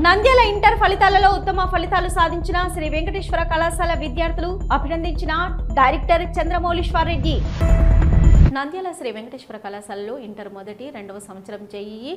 Nandyal inter ఫలితాలలో ఉత్తమ ఫలితాలు సాధించిన శ్రీ వెంకటేశ్వర కళాశాల విద్యార్థులు అభినందించిన డైరెక్టర్ చంద్రమౌళీశ్వర్ రెడ్డి నంద్యాల శ్రీ వెంకటేశ్వర కళాశాలలో ఇంటర్ మొదటి రెండవ సంవత్సరం జేఈఈ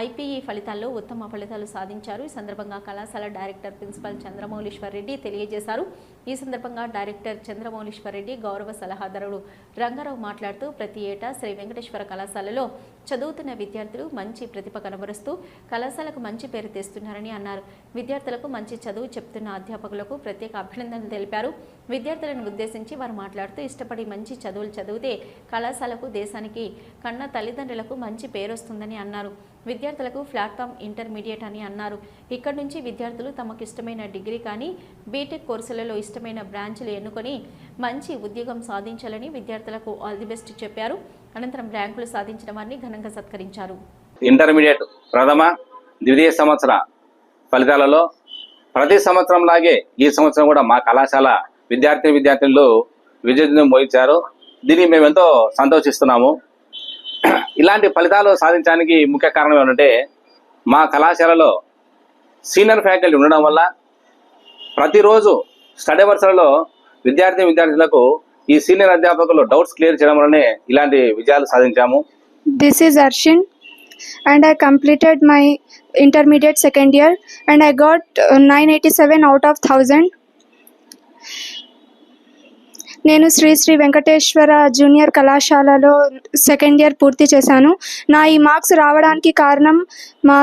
ఐపీఈ ఫలితాల్లో ఉత్తమ ఫలితాలు సాధించారు. ఈ సందర్భంగా కళాశాల డైరెక్టర్ ప్రిన్సిపల్ చంద్రమౌళీశ్వర్ రెడ్డి తెలియజేశారు. ఈ సందర్భంగా డైరెక్టర్ చంద్రమౌళీశ్వర్ రెడ్డి గౌరవ సలహాదారుడు రంగారావు మాట్లాడుతూ ప్రతి ఏటా శ్రీ వెంకటేశ్వర కళాశాలలో చదువుతున్న విద్యార్థులు మంచి ప్రతిభ కనబరుస్తూ కళాశాలకు మంచి పేరు తెస్తున్నారని అన్నారు. విద్యార్థులకు మంచి చదువు చెప్తున్న అధ్యాపకులకు ప్రత్యేక అభినందనలు తెలిపారు. విద్యార్థులను ఉద్దేశించి వారు మాట్లాడుతూ ఇష్టపడి మంచి చదువులు చదివితే కళాశాలకు దేశానికి కన్న తల్లిదండ్రులకు మంచి పేరు వస్తుందని అన్నారు. విద్యార్థులకు ప్లాట్ఫామ్ ఇంటర్మీడియట్ అని అన్నారు. ఇక్కడ నుంచి విద్యార్థులు తమకు ఇష్టమైన డిగ్రీ కానీ బీటెక్ కోర్సులలో ఇష్టమైన బ్రాంచ్లు ఎన్నుకొని మంచి ఉద్యోగం సాధించాలని విద్యార్థులకు ఆల్ ది బెస్ట్ చెప్పారు. అనంతరం ర్యాంకులు సాధించిన వారిని ఘనంగా సత్కరించారు. ఇంటర్మీడియట్ ప్రథమ ద్వితీయ సంవత్సర ఫలితాలలో ప్రతి సంవత్సరం లాగే ఈ సంవత్సరం కూడా మా కళాశాల విద్యార్థి విద్యార్థులు విజయం మోయించారు. దీన్ని మేము ఎంతో సంతోషిస్తున్నాము ఇలాంటి ఫలితాలు సాధించడానికి ముఖ్య కారణం ఏమంటే మా కళాశాలలో సీనియర్ ఫ్యాకల్టీ ఉండడం వల్ల ప్రతిరోజు స్టడీ వర్షాలలో విద్యార్థి విద్యార్థులకు ఈ సీనియర్ అధ్యాపకులు డౌట్స్ క్లియర్ చేయడం వల్లనే ఇలాంటి విజయాలు సాధించాము this is Arshin and and I completed my intermediate second year and I got uh, eighty 987 out of 1000. నేను శ్రీ శ్రీ వెంకటేశ్వర జూనియర్ కళాశాలలో సెకండ్ ఇయర్ పూర్తి చేశాను. నా ఈ మార్క్స్ రావడానికి కారణం మా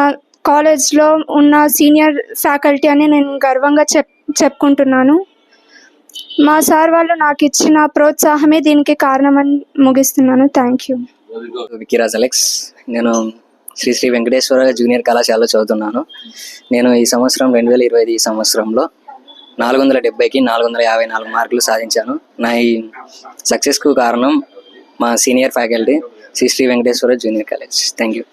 కాలేజ్లో ఉన్న సీనియర్ ఫ్యాకల్టీ అని నేను గర్వంగా చెప్ చెప్పుకుంటున్నాను. మా సార్ వాళ్ళు నాకు ఇచ్చిన ప్రోత్సాహమే దీనికి కారణమని ముగిస్తున్నాను. Thank you. వికీరాజ్ అలెక్స్. నేను శ్రీ శ్రీ వెంకటేశ్వర జూనియర్ కళాశాలలో చదువుతున్నాను. నేను ఈ సంవత్సరం రెండు వేల ఇరవై ఐదు ఈ సంవత్సరంలో నాలుగు వందల డెబ్బైకి నాలుగు వందల యాభై నాలుగు మార్కులు సాధించాను. నా ఈ సక్సెస్కు కారణం మా senior faculty Sri Sri Venkateswara junior college. Thank you.